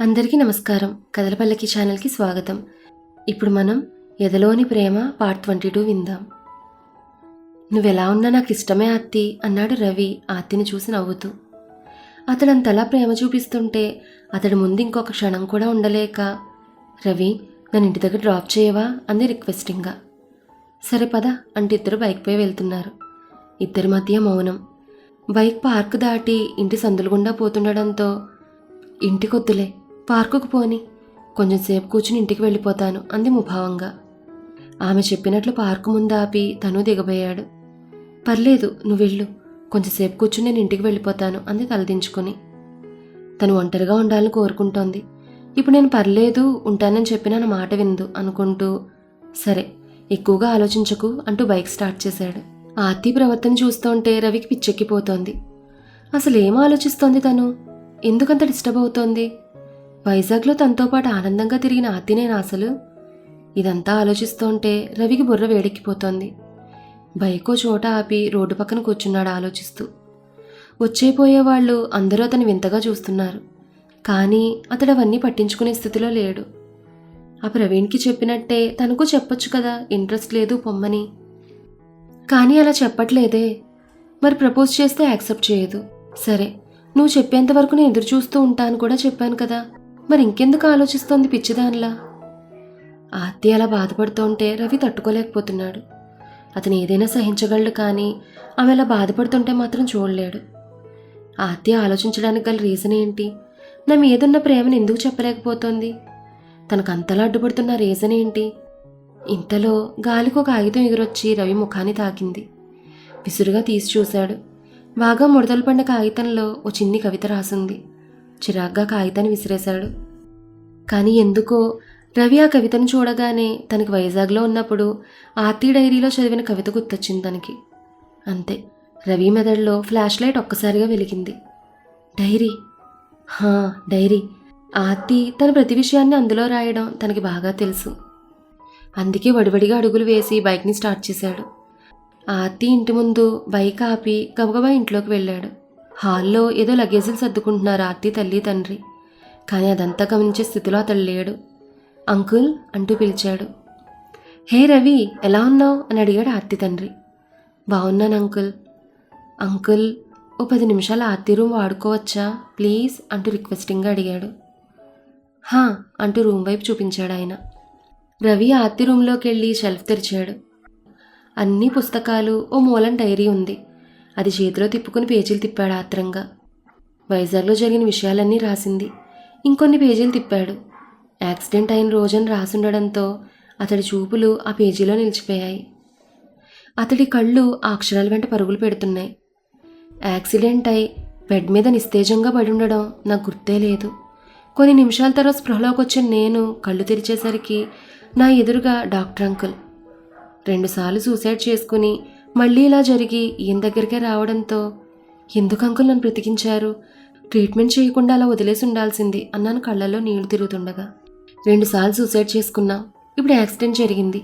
అందరికీ నమస్కారం. కథలపల్లకి ఛానల్కి స్వాగతం. ఇప్పుడు మనం ఎదలోని ప్రేమ పార్ట్ ట్వంటీ టూ విందాం. నువ్వెలా ఉన్నా నాకు ఇష్టమే అత్తి అన్నాడు రవి. ఆత్తిని చూసి నవ్వుతూ. అతడు అంతలా ప్రేమ చూపిస్తుంటే అతడి ముందు ఇంకొక క్షణం కూడా ఉండలేక రవి నన్ను ఇంటి దగ్గర డ్రాప్ చేయవా? అంది రిక్వెస్టింగ్గా. సరే పద అంటే ఇద్దరు బైక్పై వెళ్తున్నారు. ఇద్దరి మధ్య మౌనం. బైక్ పార్క్ దాటి ఇంటి సందులు గుండా పోతుండడంతో ఇంటికొద్దులే. పార్కుకు పోని. కొంచెంసేపు కూర్చుని ఇంటికి వెళ్ళిపోతాను అంది ముభావంగా. ఆమె చెప్పినట్లు పార్కు ముందు ఆపి తను దిగబోయాడు. పర్లేదు నువ్వు వెళ్ళు. కొంచెంసేపు కూర్చుని నేను ఇంటికి వెళ్ళిపోతాను అంది తలదించుకొని. తను ఒంటరిగా ఉండాలని కోరుకుంటోంది. ఇప్పుడు నేను పర్లేదు ఉంటానని చెప్పిన నా మాట విందు అనుకుంటూ సరే ఎక్కువగా ఆలోచించకు అంటూ బైక్ స్టార్ట్ చేశాడు. ఆర్తి ప్రవర్తన చూస్తుంటే రవికి పిచ్చెక్కిపోతోంది. అసలు ఏం ఆలోచిస్తోంది తను? ఎందుకంత డిస్టర్బ్ అవుతోంది? వైజాగ్లో తనతో పాటు ఆనందంగా తిరిగిన ఆర్తినేనా అసలు? ఇదంతా ఆలోచిస్తుంటే రవికి బుర్ర వేడెక్కిపోతోంది. బైకో చోట ఆపి రోడ్డు పక్కన కూర్చున్నాడు ఆలోచిస్తూ. వచ్చేపోయే వాళ్ళు అందరూ అతను వింతగా చూస్తున్నారు. కానీ అతడు అవన్నీ పట్టించుకునే స్థితిలో లేడు. ఆ ప్రవీణ్కి చెప్పినట్టే తనకు చెప్పొచ్చు కదా ఇంట్రెస్ట్ లేదు పొమ్మని. కానీ అలా చెప్పట్లేదే. మరి ప్రపోజ్ చేస్తే యాక్సెప్ట్ చేయదు. సరే నువ్వు చెప్పేంత వరకు నేను ఎదురు చూస్తూ ఉంటాను కూడా చెప్పాను కదా. మరి ఇంకెందుకు ఆలోచిస్తోంది పిచ్చిదానిలా? ఆర్తి అలా బాధపడుతుంటే రవి తట్టుకోలేకపోతున్నాడు. అతను ఏదైనా సహించగలడు కానీ ఆమె అలా బాధపడుతుంటే మాత్రం చూడలేడు. ఆర్తి ఆలోచించడానికి గల రీజన్ ఏంటి? నా మీదున్న ప్రేమను ఎందుకు చెప్పలేకపోతోంది? తనకు అంతలా అడ్డుపడుతున్న రీజన్ ఏంటి? ఇంతలో గాలికి ఒక ఆయుధం ఎగురొచ్చి రవి ముఖాన్ని తాకింది. విసురుగా తీసి చూశాడు. బాగా ముడతలు పడిన కాగితంలో ఓ చిన్ని కవిత రాసింది. చిరాగ్గా కాగితాన్ని విసిరేశాడు. కానీ ఎందుకో రవి ఆ కవితను చూడగానే తనకి వైజాగ్లో ఉన్నప్పుడు ఆర్తి డైరీలో చదివిన కవిత గుర్తొచ్చింది తనకి. అంతే రవి మెదడులో ఫ్లాష్ లైట్ ఒక్కసారిగా వెలిగింది. డైరీ? హా డైరీ. ఆర్తి తన ప్రతి విషయాన్ని అందులో రాయడం తనకి బాగా తెలుసు. అందుకే వడివడిగా అడుగులు వేసి బైక్ని స్టార్ట్ చేశాడు. ఆర్తి ఇంటి ముందు బైక్ ఆపి గబగబా ఇంట్లోకి వెళ్ళాడు. హాల్లో ఏదో లగేజీలు సర్దుకుంటున్నారు ఆర్తి తల్లి తండ్రి. కానీ అదంతా గమనించే స్థితిలో అతడు లేడు. అంకుల్ అంటూ పిలిచాడు. హే రవి ఎలా ఉన్నావు? అని అడిగాడు ఆర్తి తండ్రి. బాగున్నాను అంకుల్. అంకుల్ ఓ పది నిమిషాలు ఆర్తి రూమ్ వాడుకోవచ్చా? ప్లీజ్ అంటూ రిక్వెస్టింగ్గా అడిగాడు. హా అంటూ రూమ్ వైపు చూపించాడు ఆయన. రవి ఆర్తి రూమ్లోకి వెళ్ళి షెల్ఫ్ తెరిచాడు. అన్ని పుస్తకాలు ఓ మూలం డైరీ ఉంది. అది చేతిలో తిప్పుకుని పేజీలు తిప్పాడు ఆత్రంగా. వైజాగ్లో జరిగిన విషయాలన్నీ రాసింది. ఇంకొన్ని పేజీలు తిప్పాడు. యాక్సిడెంట్ అయిన రోజని రాసుండడంతో అతడి చూపులు ఆ పేజీలో నిలిచిపోయాయి. అతడి కళ్ళు ఆ అక్షరాల వెంట పరుగులు పెడుతున్నాయి. యాక్సిడెంట్ అయి బెడ్ మీద నిస్తేజంగా పడి ఉండడం నాకు గుర్తే లేదు. కొన్ని నిమిషాల తర్వాత స్పృహలోకి వచ్చిన నేను కళ్ళు తెరిచేసరికి నా ఎదురుగా డాక్టర్ అంకుల్. రెండుసార్లు సూసైడ్ చేసుకుని మళ్ళీ ఇలా జరిగి ఈయన దగ్గరికే రావడంతో ఎందుకు అంకుల్ నన్ను బ్రతికించారు? ట్రీట్మెంట్ చేయకుండా అలా వదిలేసి ఉండాల్సింది అన్నాను కళ్ళల్లో నీళ్ళు తిరుగుతుండగా. రెండుసార్లు సూసైడ్ చేసుకున్నా ఇప్పుడు యాక్సిడెంట్ జరిగింది.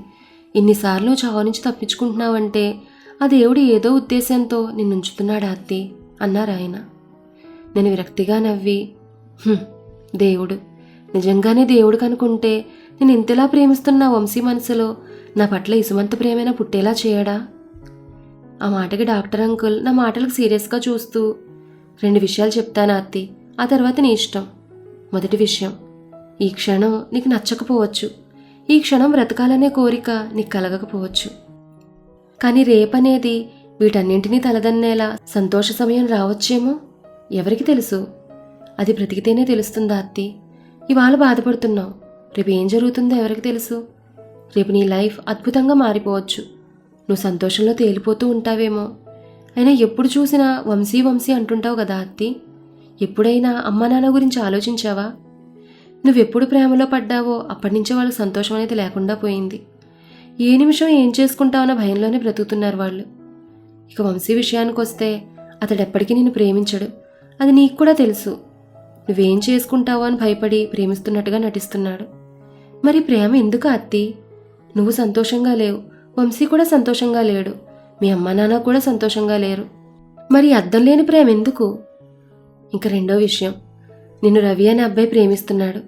ఇన్నిసార్లు చావు నుంచి తప్పించుకుంటున్నావంటే ఆ దేవుడు ఏదో ఉద్దేశంతో నిన్నుంచుతున్నాడు అత్తి? అన్నారు ఆయన. నేను విరక్తిగా నవ్వి దేవుడు నిజంగానే దేవుడు కనుకుంటే నేను ఇంతలా ప్రేమిస్తున్న వంశీ మనసులో నా పట్ల ఇసుమంత ప్రేమైనా పుట్టేలా చేయడా? ఆ మాటకి డాక్టర్ అంకుల్ నా మాటలకు సీరియస్గా చూస్తూ రెండు విషయాలు చెప్తాను అత్తి ఆ తర్వాత నీ ఇష్టం. మొదటి విషయం ఈ క్షణం నీకు నచ్చకపోవచ్చు. ఈ క్షణం బ్రతకాలనే కోరిక నీకు కలగకపోవచ్చు. కానీ రేపనేది వీటన్నింటినీ తలదన్నేలా సంతోష సమయం రావచ్చేమో? ఎవరికి తెలుసు? అది బ్రతికితేనే తెలుస్తుందా అత్తి? ఇవాళ బాధపడుతున్నావు. రేపు ఏం జరుగుతుందో ఎవరికి తెలుసు? రేపు నీ లైఫ్ అద్భుతంగా మారిపోవచ్చు. నువ్వు సంతోషంలో తేలిపోతూ ఉంటావేమో. అయినా ఎప్పుడు చూసినా వంశీ వంశీ అంటుంటావు కదా అత్తి. ఎప్పుడైనా అమ్మ నాన్న గురించి ఆలోచించావా? నువ్వెప్పుడు ప్రేమలో పడ్డావో అప్పటి నుంచే వాళ్ళకి సంతోషం అనేది లేకుండా పోయింది. ఏ నిమిషం ఏం చేసుకుంటావన్న భయంలోనే బ్రతుకుతున్నారు వాళ్ళు. ఇక వంశీ విషయానికి వస్తే అతడెప్పటికీ నేను నిన్ను ప్రేమించడు. అది నీకు కూడా తెలుసు. నువ్వేం చేసుకుంటావో అని భయపడి ప్రేమిస్తున్నట్టుగా నటిస్తున్నాడు. మరి ప్రేమ ఎందుకు అత్తి? నువ్వు సంతోషంగా లేవు. వంశీ కూడా సంతోషంగా లేడు. మీ అమ్మ నాన్న కూడా సంతోషంగా లేరు. మరి అర్థం లేని ప్రేమ ఎందుకు? ఇంకా రెండో విషయం. నిన్ను రవి అనే అబ్బాయి ప్రేమిస్తున్నాడు.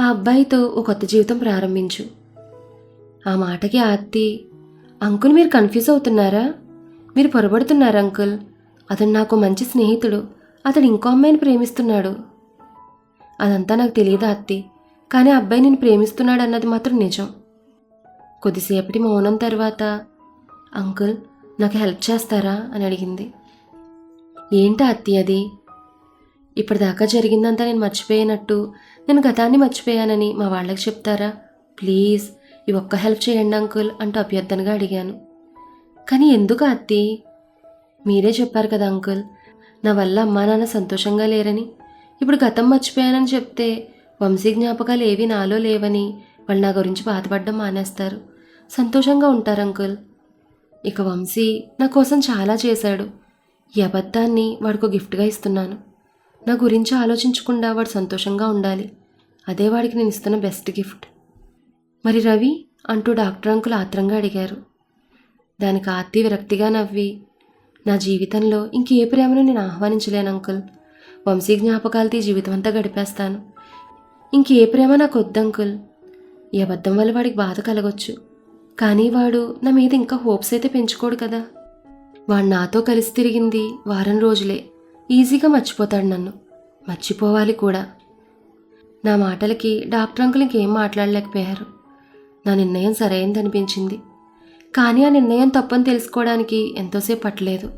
ఆ అబ్బాయితో ఓ కొత్త జీవితం ప్రారంభించు. ఆ మాటకి ఆత్తి అంకుల్ మీరు కన్ఫ్యూజ్ అవుతున్నారా? మీరు పొరబడుతున్నారు అంకుల్. అతను నాకు మంచి స్నేహితుడు. అతడు ఇంకో అమ్మాయిని ప్రేమిస్తున్నాడు. అదంతా నాకు తెలియదు అత్తి. కానీ ఆ అబ్బాయి నేను ప్రేమిస్తున్నాడు అన్నది మాత్రం నిజం. కొద్దిసేపటి మౌనం తర్వాత అంకుల్ నాకు హెల్ప్ చేస్తారా? అని అడిగింది. ఏంటి అత్తి అది? ఇప్పటిదాకా జరిగిందంతా నేను మర్చిపోయినట్టు. నేను గతాన్ని మర్చిపోయానని మా వాళ్ళకి చెప్తారా? ప్లీజ్ ఈ ఒక్క హెల్ప్ చేయండి అంకుల్ అంటూ అభ్యర్థనగా అడిగాను. కానీ ఎందుకు అత్తి? మీరే చెప్పారు కదా అంకుల్ నా వల్ల అమ్మా నాన్న సంతోషంగా లేరని. ఇప్పుడు గతం మర్చిపోయానని చెప్తే వంశీ జ్ఞాపకాలు ఏవి నాలో లేవని. వాళ్ళు నా గురించి బాధపడడం మానేస్తారు. సంతోషంగా ఉంటారు అంకుల్. ఇక వంశీ నా కోసం చాలా చేశాడు. ఈ అబద్ధాన్ని వాడికి గిఫ్ట్గా ఇస్తున్నాను. నా గురించి ఆలోచించకుండా వాడు సంతోషంగా ఉండాలి. అదే వాడికి నేను ఇస్తున్న బెస్ట్ గిఫ్ట్. మరి రవి అంటూ డాక్టర్ అంకుల్ ఆత్రంగా అడిగారు. దానికి ఆర్తి విరక్తిగా నవ్వి నా జీవితంలో ఇంకే ప్రేమను నేను ఆహ్వానించలేను అంకుల్. వంశీ జ్ఞాపకాలతో ఈ జీవితం అంతా గడిపేస్తాను. ఇంకే ప్రేమ నాకు వద్దు అంకుల్. ఈ అబద్ధం వల్ల వాడికి బాధ కలగొచ్చు. కానీ వాడు నా మీద ఇంకా హోప్స్ అయితే పెంచుకోడు కదా. వాడు నాతో కలిసి తిరిగింది వారం రోజులే. ఈజీగా మర్చిపోతాడు నన్ను. మర్చిపోవాలి కూడా. నా మాటలకి డాక్టర్ అంకుల్ ఇంకేం మాట్లాడలేకపోయారు. నా నిర్ణయం సరైనదనిపించింది కానీ ఆ నిర్ణయం తప్పని తెలుసుకోవడానికి ఎంతోసేపు పట్టలేదు.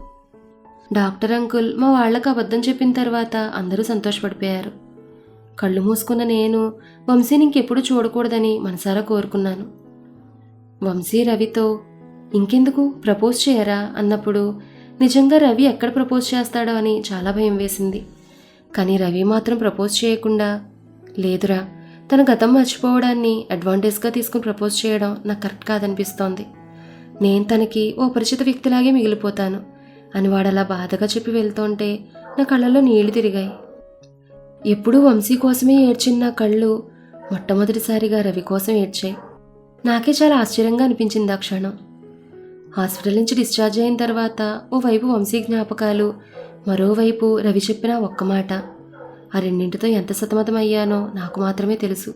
డాక్టర్ అంకుల్ మా వాళ్ళకి అబద్ధం చెప్పిన తర్వాత అందరూ సంతోషపడిపోయారు. కళ్ళు మూసుకున్న నేను వంశీని ఇంకెప్పుడు చూడకూడదని మనసారా కోరుకున్నాను. వంశీ రవితో ఇంకెందుకు ప్రపోజ్ చేయరా అన్నప్పుడు నిజంగా రవి ఎక్కడ ప్రపోజ్ చేస్తాడో అని చాలా భయం వేసింది. కానీ రవి మాత్రం ప్రపోజ్ చేయకుండా లేదురా తన గతం మర్చిపోవడాన్ని అడ్వాంటేజ్గా తీసుకుని ప్రపోజ్ చేయడం నాకు కరెక్ట్ కాదనిపిస్తోంది. నేను తనకి ఓ పరిచిత వ్యక్తిలాగే మిగిలిపోతాను అని వాడు అలా బాధగా చెప్పి వెళ్తుంటే నా కళ్ళల్లో నీళ్ళు తిరిగాయి. ఎప్పుడూ వంశీ కోసమే ఏడ్చిన నా కళ్ళు మొట్టమొదటిసారిగా రవి కోసం ఏడ్చాయి. నాకే చాలా ఆశ్చర్యంగా అనిపించింది ఆ క్షణం. హాస్పిటల్ నుంచి డిశ్చార్జ్ అయిన తర్వాత ఓవైపు వంశీ జ్ఞాపకాలు మరోవైపు రవి చెప్పిన ఒక్క మాట. ఆ రెండింటితో ఎంత సతమతమయ్యానో నాకు మాత్రమే తెలుసు.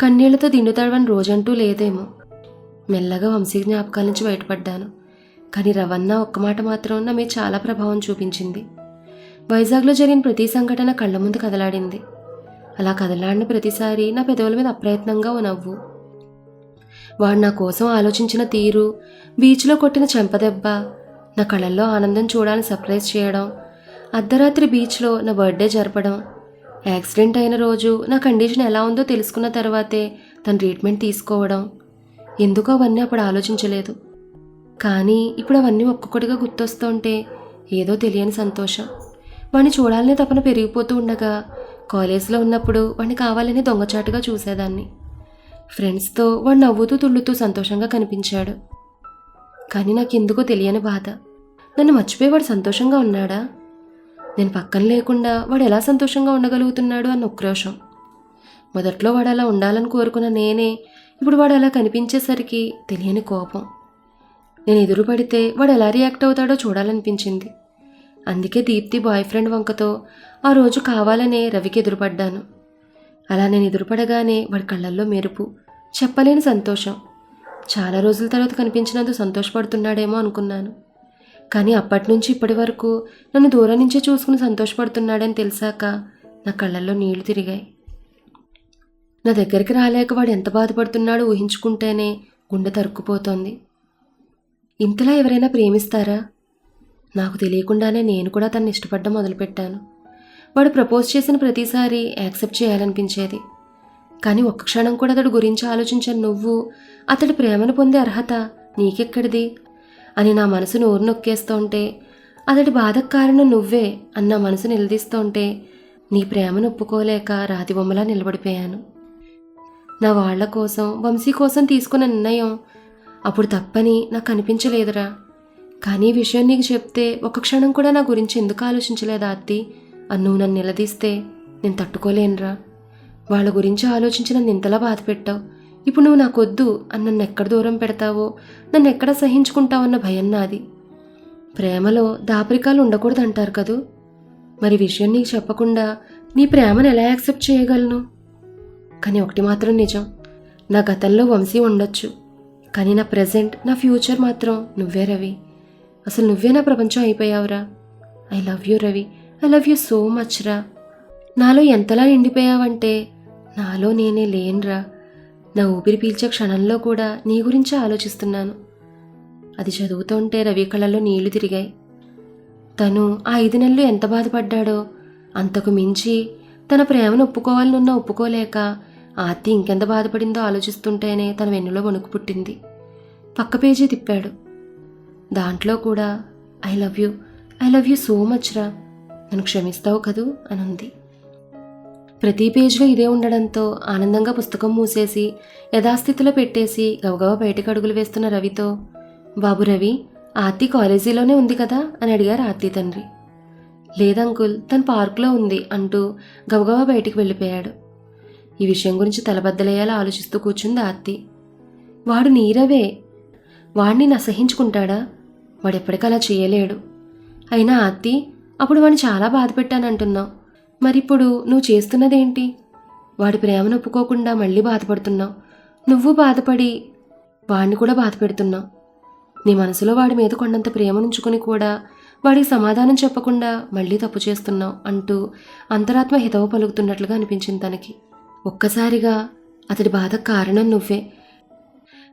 కన్నీళ్ళతో దిండు తడవని రోజంటూ లేదేమో. మెల్లగా వంశీ జ్ఞాపకాల నుంచి బయటపడ్డాను. కానీ రవన్న ఒక్క మాట మాత్రం నా మీద చాలా ప్రభావం చూపించింది. వైజాగ్లో జరిగిన ప్రతి సంఘటన కళ్ళ ముందు కదలాడింది. అలా కదలాడిన ప్రతిసారి నా పెదవుల మీద అప్రయత్నంగా ఓ నవ్వు. వాడు నా కోసం ఆలోచించిన తీరు బీచ్లో కొట్టిన చెంపదెబ్బ నా కళ్ళల్లో ఆనందం చూడాలని సర్ప్రైజ్ చేయడం అర్ధరాత్రి బీచ్లో నా బర్త్డే జరపడం యాక్సిడెంట్ అయిన రోజు నా కండిషన్ ఎలా ఉందో తెలుసుకున్న తర్వాతే తన ట్రీట్మెంట్ తీసుకోవడం. ఎందుకో అవన్నీ అప్పుడు ఆలోచించలేదు. కానీ ఇప్పుడు అవన్నీ ఒక్కొక్కటిగా గుర్తొస్తుంటే ఏదో తెలియని సంతోషం. వాడిని చూడాలనే తపన పెరిగిపోతూ ఉండగా కాలేజీలో ఉన్నప్పుడు వాడిని కావాలని దొంగచాటుగా చూసేదాన్ని. ఫ్రెండ్స్తో వాడు నవ్వుతూ తుళ్ళుతూ సంతోషంగా కనిపించాడు. కానీ నాకెందుకో తెలియని బాధ. నన్ను మర్చిపోయి వాడు సంతోషంగా ఉన్నాడా? నేను పక్కన లేకుండా వాడు ఎలా సంతోషంగా ఉండగలుగుతున్నాడు అన్న ఉక్రోషం. మొదట్లో వాడు అలా ఉండాలని కోరుకున్న నేనే ఇప్పుడు వాడు అలా కనిపించేసరికి తెలియని కోపం. నేను ఎదురు పడితే వాడు ఎలా రియాక్ట్ అవుతాడో చూడాలనిపించింది. అందుకే దీప్తి బాయ్ ఫ్రెండ్ వంకతో ఆ రోజు కావాలనే రవికి ఎదురుపడ్డాను. అలా నేను ఎదురుపడగానే వాడి కళ్ళల్లో మెరుపు చెప్పలేని సంతోషం. చాలా రోజుల తర్వాత కనిపించినందుకు సంతోషపడుతున్నాడేమో అనుకున్నాను. కానీ అప్పటి నుంచి ఇప్పటి వరకు నన్ను దూరం నుంచే చూసుకుని సంతోషపడుతున్నాడని తెలిసాక నా కళ్ళల్లో నీళ్ళు తిరిగాయి. నా దగ్గరికి రాలేక వాడు ఎంత బాధపడుతున్నాడో ఊహించుకుంటేనే గుండె తరుక్కుపోతోంది. ఇంతలా ఎవరైనా ప్రేమిస్తారా? నాకు తెలియకుండానే నేను కూడా తను ఇష్టపడడం మొదలుపెట్టాను. వాడు ప్రపోజ్ చేసిన ప్రతిసారి యాక్సెప్ట్ చేయాలనిపించేది. కానీ ఒక్క క్షణం కూడా అతడి గురించి ఆలోచించాను నువ్వు అతడి ప్రేమను పొందే అర్హత నీకెక్కడిది? అని నా మనసు నోరు నొక్కేస్తుంటే అతడి బాధకు కారణం నువ్వే అన్న మనసు నిలదీస్తుంటే నీ ప్రేమను ఒప్పుకోలేక రాతి బొమ్మలా నిలబడిపోయాను. నా వాళ్ళ కోసం వంశీ కోసం తీసుకున్న నిర్ణయం అప్పుడు తప్పని నాకు అనిపించలేదురా. కానీ ఈ విషయం నీకు చెప్తే ఒక క్షణం కూడా నా గురించి ఎందుకు ఆలోచించలేదా అత్తి అని నువ్వు నన్ను నిలదీస్తే నేను తట్టుకోలేనురా. వాళ్ళ గురించి ఆలోచించి నన్ను ఇంతలా బాధ పెట్టావు. ఇప్పుడు నువ్వు నాకొద్దు అని నన్ను ఎక్కడ దూరం పెడతావో నన్ను ఎక్కడ సహించుకుంటావన్న భయం నాది. ప్రేమలో దాపరికాలు ఉండకూడదు అంటారు కదూ? మరి విషయం నీకు చెప్పకుండా నీ ప్రేమను ఎలా యాక్సెప్ట్ చేయగలను? కానీ ఒకటి మాత్రం నిజం. నా గతంలో వంశీ ఉండొచ్చు. కానీ నా ప్రజెంట్ నా ఫ్యూచర్ మాత్రం నువ్వే రవి. అసలు నువ్వే నా ప్రపంచం అయిపోయావురా. I love you Ravi. I love you so much రా. నాలో ఎంతలా నిండిపోయావంటే నాలో నేనే లేనురా. నా ఊపిరి పీల్చే క్షణంలో కూడా నీ గురించే ఆలోచిస్తున్నాను. అది చదువుతుంటే రవి కళ్ళల్లో నీళ్ళు తిరిగాయి. తను ఆ ఐదు నెలలు ఎంత బాధపడ్డాడో అంతకు మించి తన ప్రేమను ఒప్పుకోవాలనున్నా ఒప్పుకోలేక ఆర్తి ఇంకెంత బాధపడిందో ఆలోచిస్తుంటేనే తన వెన్నులో వణుకు పుట్టింది. పక్క పేజీ తిప్పాడు. దాంట్లో కూడా I love you I love you so much రా. నన్ను క్షమిస్తావు కదూ? అని ఉంది ప్రతి పేజీలో ఇదే ఉండడంతో ఆనందంగా పుస్తకం మూసేసి యథాస్థితిలో పెట్టేసి గవగవ బయటకు అడుగులు వేస్తున్న రవితో బాబు రవి ఆర్తి కాలేజీలోనే ఉంది కదా? అని అడిగారు ఆర్తి తండ్రి. లేదంకుల్ తను పార్కులో ఉంది అంటూ గబగబా బయటికి వెళ్ళిపోయాడు. ఈ విషయం గురించి తలబద్దలయ్యేలా ఆలోచిస్తూ కూర్చుంది ఆర్తి. వాడు నీరవే వాడిని నసహించుకుంటాడా? వాడెప్పటికలా అలా చేయలేడు. అయినా ఆర్తి అప్పుడు వాడిని చాలా బాధ పెట్టానంటున్నావు మరిప్పుడు నువ్వు చేస్తున్నదేంటి? వాడి ప్రేమను ఒప్పుకోకుండా మళ్ళీ బాధపడుతున్నావు. నువ్వు బాధపడి వాడిని కూడా బాధ పెడుతున్నావు నీ మనసులో వాడి మీద కొండంత ప్రేమనుంచుకుని కూడా వాడికి సమాధానం చెప్పకుండా మళ్ళీ తప్పు చేస్తున్నావు అంటూ అంతరాత్మ హితవు పలుకుతున్నట్లుగా అనిపించింది తనకి. ఒక్కసారిగా అతడి బాధ కారణం నువ్వే.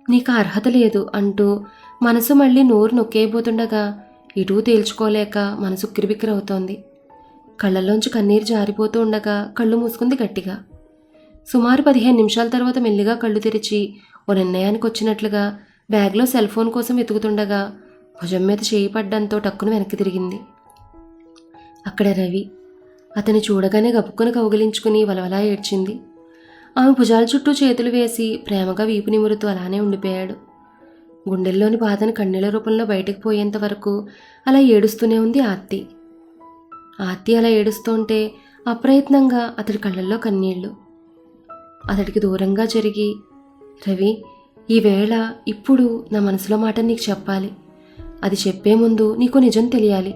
నీకు అర్హత లేదు అంటూ మనసు మళ్ళీ నోరు నొక్కేయబోతుండగా ఇటూ తేల్చుకోలేక మనసు కిరిబిక్కిరవుతోంది కళ్ళల్లోంచి కన్నీరు జారిపోతూ ఉండగా కళ్ళు మూసుకుంది గట్టిగా. సుమారు పదిహేను నిమిషాల తర్వాత మెల్లిగా కళ్ళు తెరిచి ఓ నిర్ణయానికి వచ్చినట్లుగా బ్యాగ్లో సెల్ ఫోన్ కోసం వెతుకుతుండగా భుజం మీద చేయి పడ్డంతో టక్కున వెనక్కి తిరిగింది. అక్కడ రవి అతని చూడగానే గబుక్కున కౌగిలించుకుని వలవలా ఏడ్చింది. ఆమె భుజాల చుట్టూ చేతులు వేసి ప్రేమగా వీపు నిమురుతూ అలానే ఉండిపోయాడు. గుండెల్లోని బాధను కన్నీళ్ళ రూపంలో బయటకు పోయేంత వరకు అలా ఏడుస్తూనే ఉంది ఆర్తి ఆర్తి అలా ఏడుస్తుంటే అప్రయత్నంగా అతడి కళ్ళల్లో కన్నీళ్ళు. అతడికి దూరంగా జరిగి రవి ఈవేళ ఇప్పుడు నా మనసులో మాట నీకు చెప్పాలి. అది చెప్పే ముందు నీకు నిజం తెలియాలి.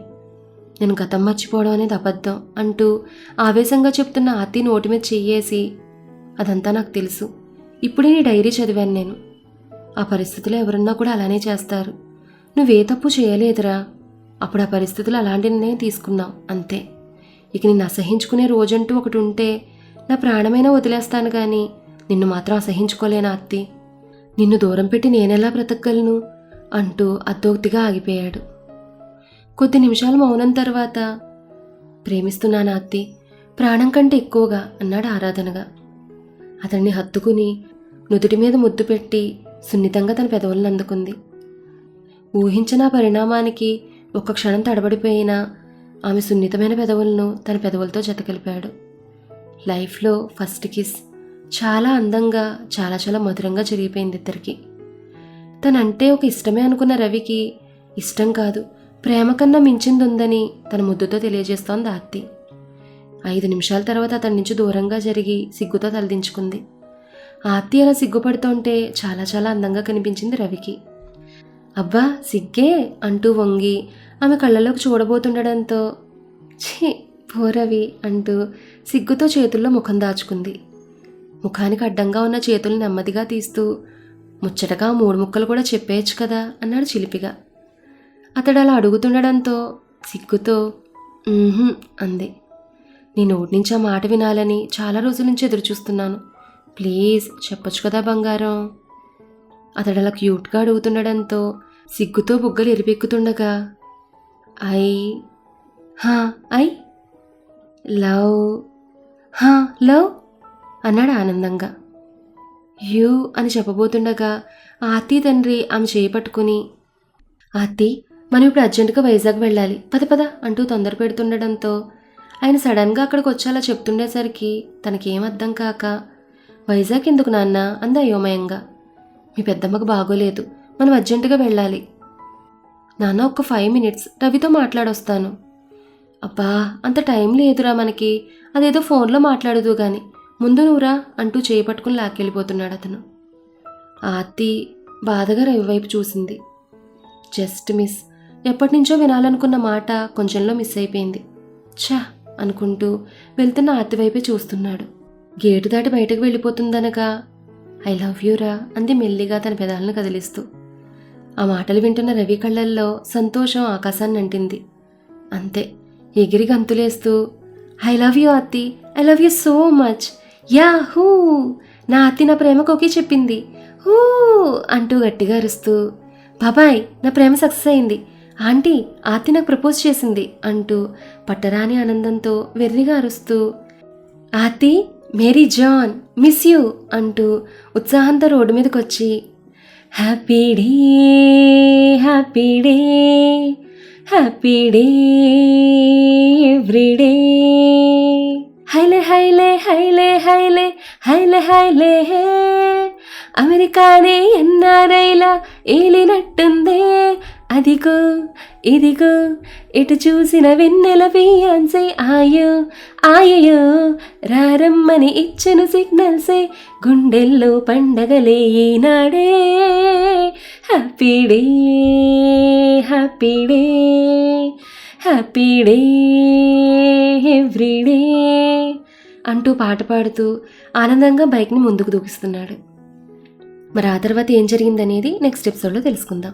నేను గతం మర్చిపోవడం అనేది అబద్ధం అంటూ ఆవేశంగా చెప్తున్న ఆర్తి నోటి మీద చెయ్యేసి అదంతా నాకు తెలుసు. ఇప్పుడే నీ డైరీ చదివాను నేను. ఆ పరిస్థితిలో ఎవరన్నా కూడా అలానే చేస్తారు. నువ్వే తప్పు చేయలేదురా. అప్పుడు ఆ పరిస్థితులు అలాంటి నిర్ణయం తీసుకున్నావు అంతే. ఇక నిన్ను అసహించుకునే రోజంటూ ఒకటి ఉంటే నా ప్రాణమైనా వదిలేస్తాను కానీ నిన్ను మాత్రం అసహించుకోలేనా అత్తి? నిన్ను దూరం పెట్టి నేనెలా బ్రతకగలను? అంటూ అద్దోక్తిగా ఆగిపోయాడు. కొద్ది నిమిషాలు మౌనం తర్వాత ప్రేమిస్తున్నాను అత్తి? ప్రాణం కంటే ఎక్కువగా అన్నాడు ఆరాధనగా. అతన్ని హత్తుకుని నుదుటి మీద ముద్దు పెట్టి సున్నితంగా తన పెదవులను అందుకుంది. ఊహించిన పరిణామానికి ఒక్క క్షణం తడబడిపోయినా ఆమె సున్నితమైన పెదవులను తన పెదవులతో జతకలిపాడు. లైఫ్లో ఫస్ట్ కిస్ చాలా అందంగా చాలా చాలా మధురంగా జరిగిపోయింది ఇద్దరికి. తనంటే ఒక ఇష్టమే అనుకున్న రవికి ఇష్టం కాదు ప్రేమ కన్నా మించింది ఉందని తన ముద్దుతో తెలియజేస్తోంది ఆర్తి. ఐదు నిమిషాల తర్వాత అతని నుంచి దూరంగా జరిగి సిగ్గుతో తలదించుకుంది. ఆర్తి అలా సిగ్గుపడుతుంటే చాలా చాలా అందంగా కనిపించింది రవికి. అబ్బా సిగ్గే అంటూ వంగి ఆమె కళ్ళలోకి చూడబోతుండడంతో ఛీ పోరవి అంటూ సిగ్గుతో చేతుల్లో ముఖం దాచుకుంది. ముఖానికి అడ్డంగా ఉన్న చేతులు నెమ్మదిగా తీస్తూ ముచ్చటగా మూడు ముక్కలు కూడా చెప్పేయచ్చు కదా అన్నాడు చిలిపిగా. అతడు అలా అడుగుతుండడంతో సిగ్గుతో అంది. నీ నోటి నుంచి ఆ మాట వినాలని చాలా రోజుల నుంచి ఎదురుచూస్తున్నాను. ప్లీజ్ చెప్పొచ్చు కదా బంగారం. అతడు అలా క్యూట్గా అడుగుతుండడంతో సిగ్గుతో బుగ్గలు ఎరిపెక్కుతుండగా ఐ హా ఐ లవ్ హా లవ్ అన్నాడు ఆనందంగా. యూ అని చెప్పబోతుండగా ఆర్తి తండ్రి ఆమె చేయి పట్టుకుని మనం ఇప్పుడు అర్జెంటుగా వైజాగ్ వెళ్ళాలి. పద పద అంటూ తొందర పెడుతుండడంతో ఆయన సడన్గా అక్కడికి వచ్చేలా చెప్తుండేసరికి తనకేం అర్థం కాక వైజాగ్ ఎందుకు నాన్న? అంది అయోమయంగా. మీ పెద్దమ్మకు బాగోలేదు. మనం అర్జెంటుగా వెళ్ళాలి. నాన్న ఒక ఫైవ్ మినిట్స్ రవితో మాట్లాడొస్తాను. అబ్బా అంత టైం లేదురా మనకి. అదేదో ఫోన్లో మాట్లాడదు గాని. ముందు నువ్వురా అంటూ చేయి పట్టుకుని లాక్కెళ్ళిపోతున్నాడు అతను. ఆర్తి బాధగా రవి వైపు చూసింది. జస్ట్ మిస్ ఎప్పటి నుంచో వినాలనుకున్న మాట కొంచెంలో మిస్ అయిపోయింది. ఛా అనుకుంటూ వెళ్తున్న ఆర్తి వైపే చూస్తున్నాడు. గేటు దాటి బయటకు వెళ్ళిపోతుందనగా ఐ లవ్ యూరా అంది మెల్లిగా తన పెదాలను కదిలిస్తూ. ఆ మాటలు వింటున్న రవి కళ్ళల్లో సంతోషం ఆకాశాన్ని అంటింది. అంతే ఎగిరి గంతులేస్తూ ఐ లవ్ యూ అత్తి I love you so much yeah హూ నా అత్తి నా ప్రేమకు ఒకే చెప్పింది హూ అంటూ గట్టిగా అరుస్తూ బాబాయ్ నా ప్రేమ సక్సెస్ అయింది ఆంటీ ఆతి నాకు ప్రపోజ్ చేసింది అంటూ పట్టరాని ఆనందంతో వెర్రిగా అరుస్తూ ఆతి మేరీ జాన్ మిస్ యూ అంటూ ఉత్సాహంతో రోడ్డు మీదకొచ్చి వచ్చి happy day happy day happy day every day హైలే హైలే హైలే హైలే హైలే హైలే హే అమెరికానే ఎన్నారైలా ఏలినట్టుందే అదిగో ఇదిగో ఎటు చూసిన వెన్నెల ఫియాన్సే ఆయో ఆయయో రారమ్మని ఇచ్చిన సిగ్నల్సే గుండెల్లో పండగలే ఈనాడే. Happy day happy day happy day every day అంటూ పాట పాడుతూ ఆనందంగా బైక్ని ముందుకు దూకిస్తున్నాడు. మరి ఆ తర్వాత ఏం జరిగిందనేది నెక్స్ట్ ఎపిసోడ్లో తెలుసుకుందాం.